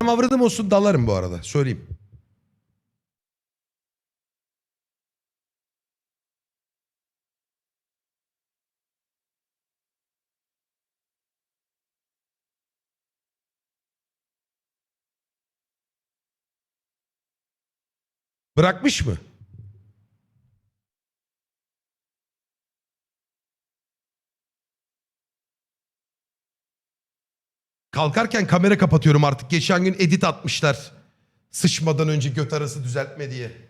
Anam avradım olsun dalarım bu arada. Söyleyeyim. Bırakmış mı? Kalkarken kamera kapatıyorum artık. Geçen gün edit atmışlar. Sıçmadan önce göt arası düzeltme diye.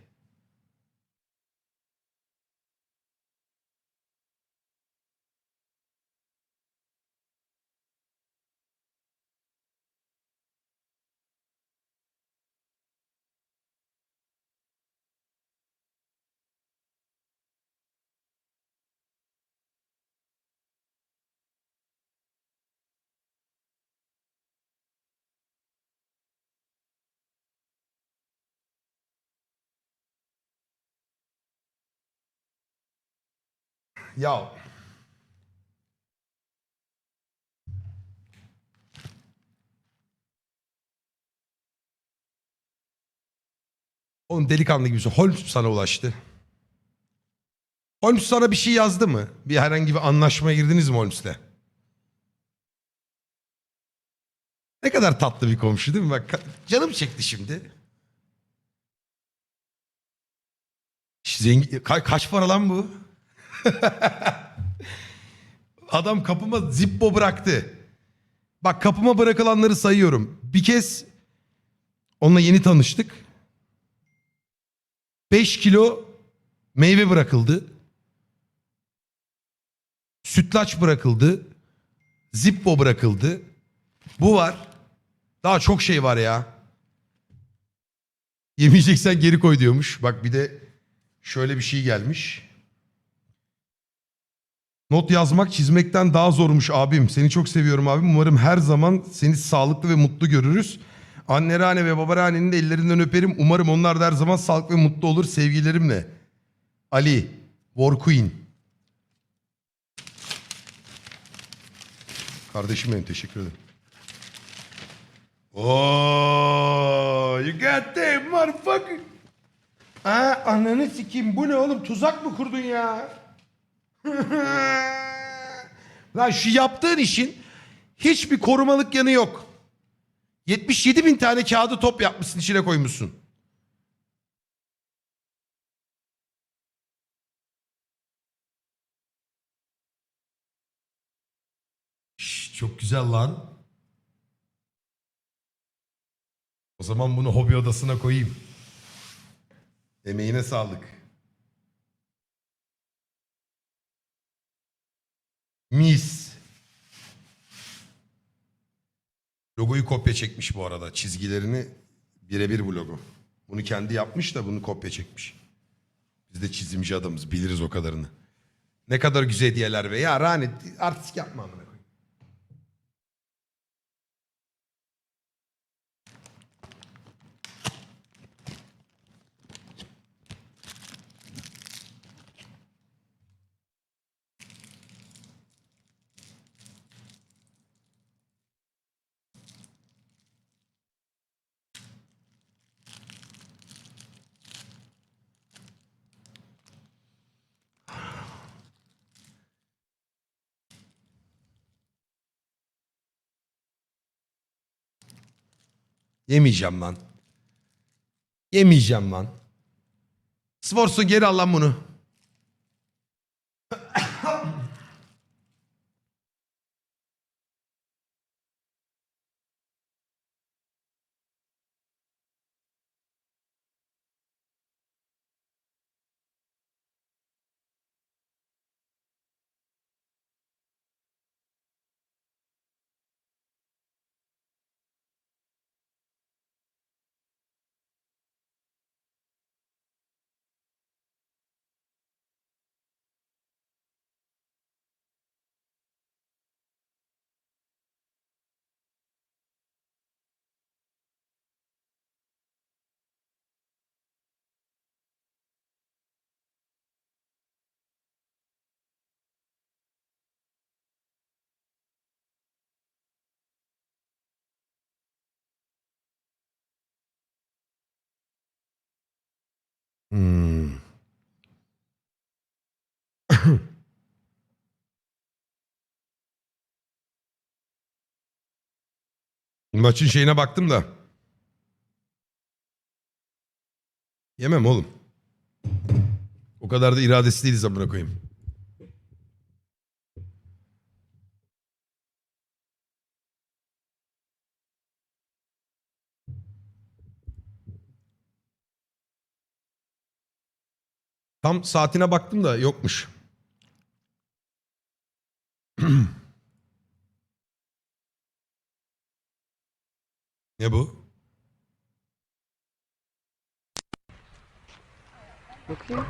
Ya Oğlum delikanlı gibisin. Holmes sana ulaştı. Holmes sana bir şey yazdı mı? Bir herhangi bir anlaşmaya girdiniz mi Holmes'le? Ne kadar tatlı bir komşu değil mi? Bak canım çekti şimdi. Zengin, ka- kaç para lan bu? Adam kapıma zippo bıraktı. Bak kapıma bırakılanları sayıyorum. Bir kez onunla yeni tanıştık. 5 kilo meyve bırakıldı. Sütlaç bırakıldı. Zippo bırakıldı. Bu var. Daha çok şey var ya. Yemeyeceksen geri koy diyormuş. Bak bir de şöyle bir şey gelmiş. Not yazmak çizmekten daha zormuş abim. Seni çok seviyorum abim. Umarım her zaman seni sağlıklı ve mutlu görürüz. Annerane ve babaranenin de ellerinden öperim. Umarım onlar da her zaman sağlıklı ve mutlu olur. Sevgilerimle. Ali. War Queen. Kardeşim benim teşekkür ederim. Oo, you got that motherfucker. Ha, ananı sikeyim. Bu ne oğlum? Tuzak mı kurdun ya? Lan şu yaptığın işin hiçbir korumalık yanı yok. 77 bin tane kağıdı top yapmışsın içine koymuşsun. Şş, çok güzel lan. O zaman bunu hobi odasına koyayım. Emeğine sağlık. Mis. Logoyu kopya çekmiş bu arada. Çizgilerini birebir bu logo. Bunu kendi yapmış da bunu kopya çekmiş. Biz de çizimci adamız biliriz o kadarını. Ne kadar güzel hediyeler ve ya Rani artistik yapma amına koyayım. Yemeyeceğim lan. Yemeyeceğim lan. Sforsu geri al lan bunu. Hmm. Maçın şeyine baktım da. Yemem oğlum. O kadar da iradesi değiliz amına koyayım. Tam saatine baktım da yokmuş. ne bu? Bakayım.